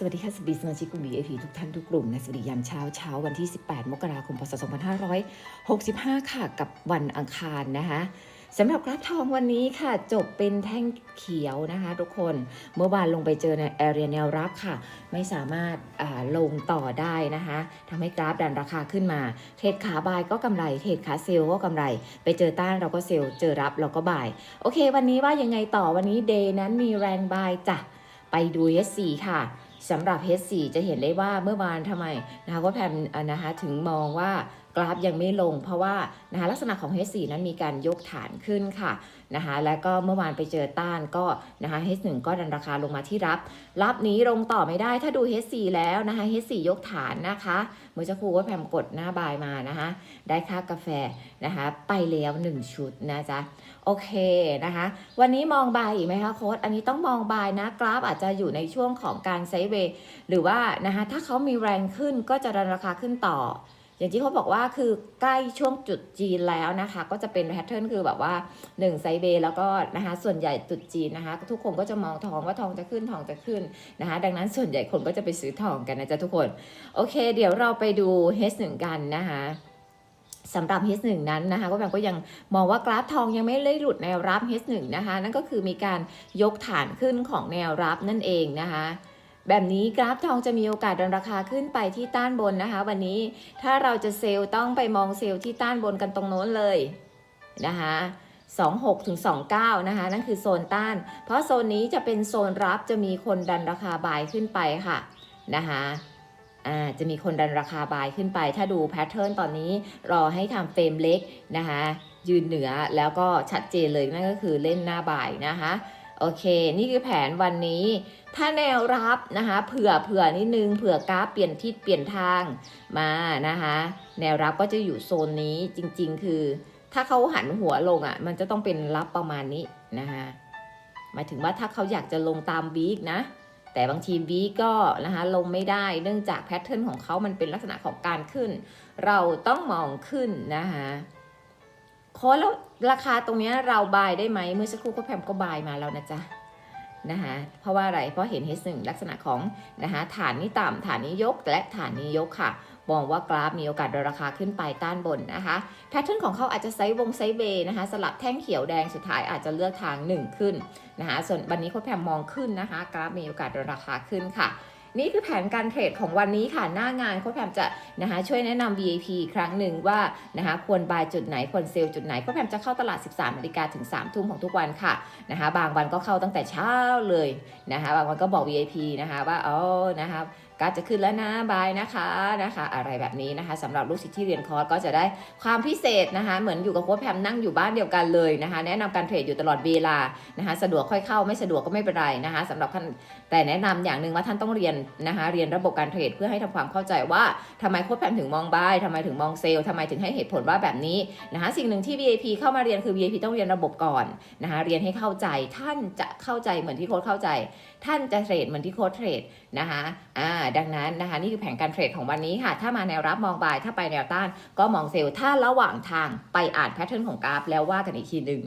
สวัสดีค่ะสวัสดีสมาชิกกลุ่ม VIP ทุกท่านทุกกลุ่มนะสวัสดียามเช้าเช้าวันที่ 18 มกราคม พศ 2565 ค่ะ กับวันอังคารนะคะสำหรับกราฟทองวันนี้ค่ะ จบเป็นแท่งเขียวนะคะ ทุกคนเมื่อวานลงไปเจอในแอเรียแนวรับค่ะ ไม่สามารถาลงต่อได้นะคะทำให้กราฟดันราคาขึ้นมา เทรดขาบายก็กำไร เทรดขาเซลก็กำไร ไปเจอต้านเราก็เซลเจอรับเราก็บาย โอเค วันนี้ว่ายังไงต่อวันนี้เดย์นั้นมีแรงบายจ้ะไปดู H4 ค่ะ สำหรับ H4 จะเห็นได้ว่าเมื่อวานทำไมนะคะว่าแพมนะคะถึงมองว่ากราฟยังไม่ลง เพราะว่านะคะลักษณะของ H4 นั้นมีการยกฐานขึ้นค่ะนะคะแล้วก็เมื่อวานไปเจอต้านก็นะคะ H1 ก็ดันราคาลงมาที่รับ รับนี้ลงต่อไม่ได้ถ้าดู H4 แล้วนะคะ H4 ยกฐานนะคะเมื่อสักครู่ก็แพมกดหน้าบายมานะคะได้ค่ากาแฟนะคะไปแล้ว 1 ชุดนะจ๊ะโอเคนะคะ วันนี้มองบายอีกไหมคะโค้ดอันนี้ต้องมองบายนะกราฟอาจจะอยู่ในช่วงของการไซด์เวย์หรือว่านะคะถ้าเขามีแรงขึ้นก็จะดันราคาขึ้นต่อ อย่างที่เขาบอกว่าคือใกล้ช่วงจุดจีนแล้วนะคะ ก็จะเป็นแพทเทิร์นคือแบบว่า1ไซเวย์แล้วก็นะคะส่วนใหญ่จุดจีนนะคะ ทุกคนก็จะมองทองว่าทองจะขึ้นทองจะขึ้นนะคะ ดังนั้นส่วนใหญ่คนก็จะไปซื้อทองกันนะจ๊ะทุกคน โอเค เดี๋ยวเราไปดู H1 กันนะคะสำหรับ H1 นั้นนะคะก็แบบก็ยังมองว่ากราฟทองยังไม่ได้หลุดแนวรับ H1 นะคะ นั่นก็คือมีการยกฐานขึ้นของแนวรับนั่นเองนะคะ แบบนี้กราฟทองจะมีโอกาสดันราคาขึ้นไปที่ต้านบนนะคะ วันนี้ถ้าเราจะเซลล์ต้องไปมองเซลล์ที่ต้านบนกันตรงโน้นเลยนะคะ26ถึง29 นะคะ นั่นคือโซนต้าน เพราะโซนนี้จะเป็นโซนรับจะมีคนดันราคาบายขึ้นไปค่ะนะคะจะมีคนดันราคาบายขึ้นไป ถ้าดูแพทเทิร์นตอนนี้รอให้ทำเฟรมเล็กนะคะยืนเหนือแล้วก็ชัดเจนเลยนั่นก็คือเล่นหน้าบ่ายนะคะ โอเค นี่คือแผนวันนี้ ถ้าแนวรับนะคะ เผื่อเผื่อนิดนึง เผื่อกราฟเปลี่ยนทิศเปลี่ยนทางมานะคะ แนวรับก็จะอยู่โซนนี้จริง ๆ คือ ถ้าเขาหันหัวลงอะ่ะ มันจะต้องเป็นรับประมาณนี้นะคะหมายถึงว่าถ้าเขาอยากจะลงตามวีคนะ แต่บางทีวีคก็นะคะลงไม่ได้ เนื่องจากแพทเทิร์นของเขามันเป็นลักษณะของการขึ้น เราต้องมองขึ้นนะคะ โค้ดแล้วราคาตรงนี้เราบายได้ไหมเมื่อสักครู่ก็แพมก็บายมาแล้วนะจ๊ะนะคะเพราะว่าอะไรเพราะเห็น H1 ลักษณะของนะคะฐานนี้ต่ำฐานนี้ยกและฐานนี้ยกค่ะมองว่ากราฟมีโอกาสดันราคาขึ้นไปต้านบนนะคะแพทเทิร์นของเขาอาจจะไซด์วงไซด์เบย์นะคะ สลับแท่งเขียวแดงสุดท้ายอาจจะเลือกทางหนึ่งขึ้นนะคะส่วนวันนี้โค้ดแพมมองขึ้นนะคะ กราฟมีโอกาสดันราคาขึ้นค่ะ นี่คือแผนการเทรดของวันนี้ค่ะหน้างานโค้ชแพมจะนะคะช่วยแนะนำ VIP อีกครั้งหนึ่งว่านะคะควรบายจุดไหนควรเซลล์จุดไหนโค้ชแพมจะเข้าตลาด 13นาฬิกาถึง3ทุ่มของทุกวันค่ะนะคะบางวันก็เข้าตั้งแต่เช้าเลยนะคะบางวันก็บอก VIP นะคะว่าอ๋อนะคะ การจะขึ้นแล้วนะบายนะคะนะคะ อะไรแบบนี้นะคะสำหรับลูกศิษย์ที่เรียนคอร์สก็จะได้ความพิเศษนะคะ เหมือนอยู่กับโค้ชแพมนั่งอยู่บ้านเดียวกันเลยนะคะ แนะนำการเทรดอยู่ตลอดเวลานะคะ สะดวกค่อยเข้าไม่สะดวกก็ไม่เป็นไรนะคะสำหรับท่านแต่แนะนำอย่างหนึ่งว่าท่านต้องเรียนนะคะ เรียนระบบการเทรดเพื่อให้ทำความเข้าใจว่าทำไมโค้ชแพมถึงมองบายทำไมถึงมองเซลล์ทำไมถึงให้เหตุผลว่าแบบนี้นะคะสิ่งหนึ่งที่ VIP เข้ามาเรียนคือ VIP ต้องเรียนระบบก่อนนะคะเรียนให้เข้าใจท่านจะเข้าใจเหมือนที่โค้ชเข้าใจ ท่านจะเทรดเหมือนที่โค้ชเทรดนะคะอ่าดังนั้นนะคะนี่คือแผนการเทรดของวันนี้ค่ะ ถ้ามาแนวรับมองบาย ถ้าไปแนวต้านก็มองเซลล์ถ้าระหว่างทางไปอ่านแพทเทิร์นของกราฟแล้วว่ากันอีกทีหนึ่ง